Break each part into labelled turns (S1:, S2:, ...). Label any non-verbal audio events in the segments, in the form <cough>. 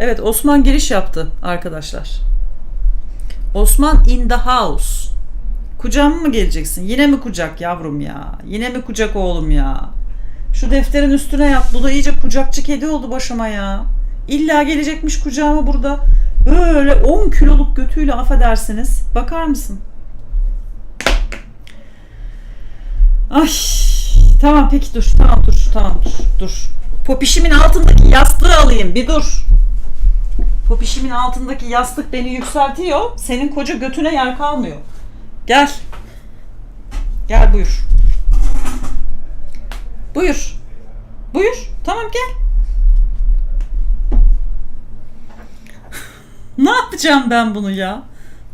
S1: Evet Osman giriş yaptı arkadaşlar. Osman in the house. Kucağıma mı geleceksin? Yine mi kucak yavrum ya? Yine mi kucak oğlum ya? Şu defterin üstüne yat. Bu da iyice kucakçı kedi oldu başıma ya. İlla gelecekmiş kucağıma burada. Böyle 10 kiloluk götüyle affedersiniz. Bakar mısın? Ay tamam peki dur tamam dur tamam dur dur. Popişimin altındaki yastığı alayım bir dur. Popişimin altındaki yastık beni yükseltiyor. Senin koca götüne yer kalmıyor. Gel. Gel buyur. Buyur. Buyur. Tamam gel. <laughs> ne yapacağım ben bunu ya?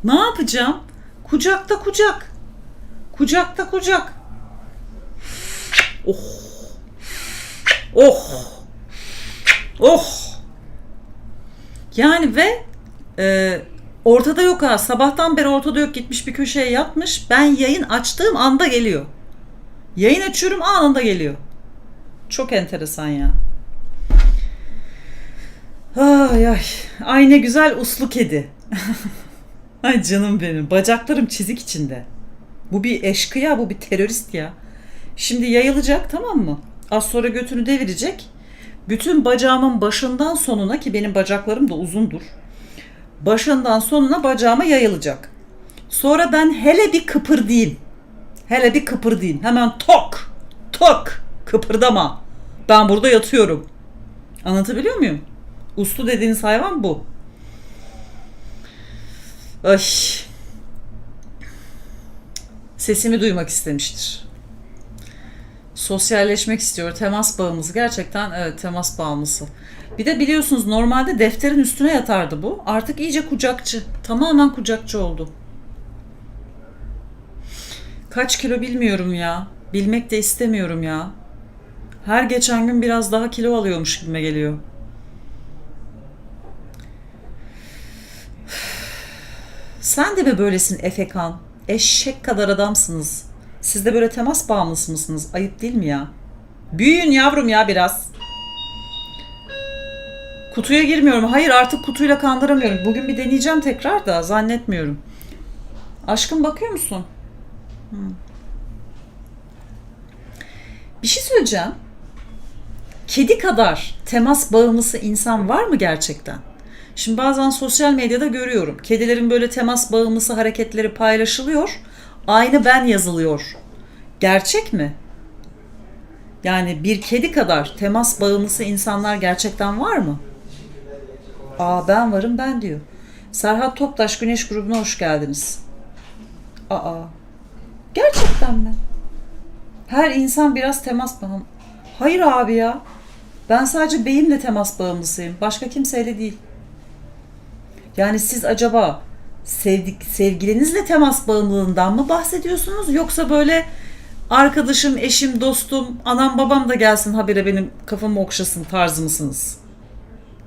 S1: Ne yapacağım? Kucakta kucak. Kucakta kucak. Oh. Oh. Oh. Yani ve e, ortada yok ha. Sabahtan beri ortada yok. Gitmiş bir köşeye yatmış. Ben yayın açtığım anda geliyor. Yayın açıyorum anında geliyor. Çok enteresan ya. Ay ay. Ay ne güzel uslu kedi. <laughs> ay canım benim. Bacaklarım çizik içinde. Bu bir eşkıya, bu bir terörist ya. Şimdi yayılacak tamam mı? Az sonra götünü devirecek. Bütün bacağımın başından sonuna ki benim bacaklarım da uzundur. Başından sonuna bacağıma yayılacak. Sonra ben hele bir kıpırdayım. Hele bir kıpırdayım. Hemen tok, tok, kıpırdama. Ben burada yatıyorum. Anlatabiliyor muyum? Uslu dediğiniz hayvan bu. Ay. Sesimi duymak istemiştir. Sosyalleşmek istiyor. Temas bağımlısı. Gerçekten evet temas bağımlısı. Bir de biliyorsunuz normalde defterin üstüne yatardı bu. Artık iyice kucakçı. Tamamen kucakçı oldu. Kaç kilo bilmiyorum ya. Bilmek de istemiyorum ya. Her geçen gün biraz daha kilo alıyormuş gibime geliyor. Sen de mi böylesin Efekan? Eşek kadar adamsınız. Siz de böyle temas bağımlısı mısınız? Ayıp değil mi ya? Büyüyün yavrum ya biraz. Kutuya girmiyorum. Hayır artık kutuyla kandıramıyorum. Bugün bir deneyeceğim tekrar da zannetmiyorum. Aşkım bakıyor musun? Bir şey söyleyeceğim. Kedi kadar temas bağımlısı insan var mı gerçekten? Şimdi bazen sosyal medyada görüyorum. Kedilerin böyle temas bağımlısı hareketleri paylaşılıyor. Aynı ben yazılıyor. Gerçek mi? Yani bir kedi kadar temas bağımlısı insanlar gerçekten var mı? Aa ben varım ben diyor. Serhat Toptaş Güneş grubuna hoş geldiniz. Aa. Gerçekten mi? Her insan biraz temas bağımlı. Hayır abi ya. Ben sadece beyimle temas bağımlısıyım. Başka kimseyle değil. Yani siz acaba sevdik, sevgilinizle temas bağımlılığından mı bahsediyorsunuz? Yoksa böyle arkadaşım, eşim, dostum, anam babam da gelsin habire benim kafamı okşasın tarzı mısınız?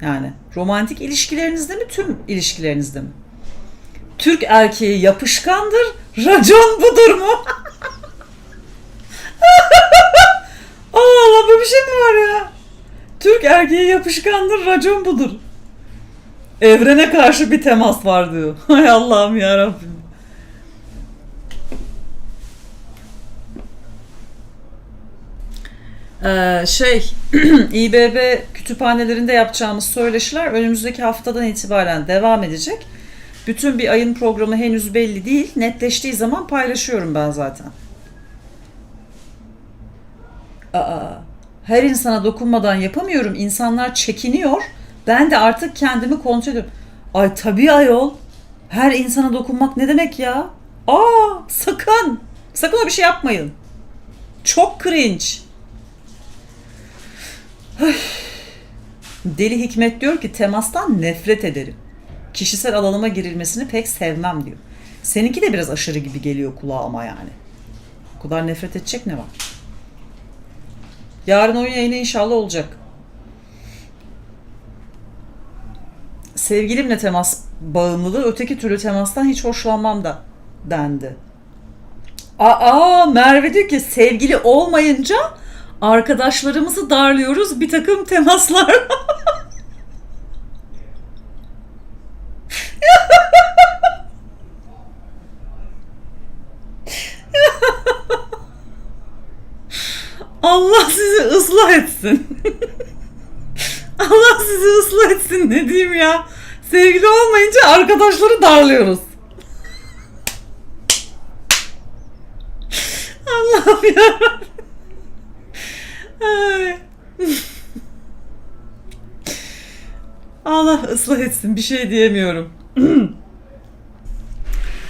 S1: Yani romantik ilişkilerinizde mi, tüm ilişkilerinizde mi? Türk erkeği yapışkandır, racon budur mu? <laughs> Allah Allah bir şey mi var ya? Türk erkeği yapışkandır, racon budur. Evrene karşı bir temas var diyor. <laughs> Hay Allah'ım ya Rabbim. Ee, şey <clears throat> İBB kütüphanelerinde yapacağımız söyleşiler önümüzdeki haftadan itibaren devam edecek. Bütün bir ayın programı henüz belli değil. Netleştiği zaman paylaşıyorum ben zaten. Aa, her insana dokunmadan yapamıyorum. İnsanlar çekiniyor. Ben de artık kendimi kontrol ediyorum. Ay tabii ayol. Her insana dokunmak ne demek ya? Aa sakın. Sakın o bir şey yapmayın. Çok cringe. Deli Hikmet diyor ki temastan nefret ederim. Kişisel alanıma girilmesini pek sevmem diyor. Seninki de biraz aşırı gibi geliyor kulağıma yani. O kadar nefret edecek ne var? Yarın oyun yayını inşallah olacak. sevgilimle temas bağımlılığı öteki türlü temastan hiç hoşlanmam da dendi. Aa Merve diyor ki sevgili olmayınca arkadaşlarımızı darlıyoruz bir takım temaslar. <laughs> Allah sizi ıslah etsin. Sizi ıslah etsin ne diyeyim ya. Sevgili olmayınca arkadaşları darlıyoruz. <laughs> Allah'ım ya. <laughs> Allah ıslah etsin bir şey diyemiyorum. <clears throat>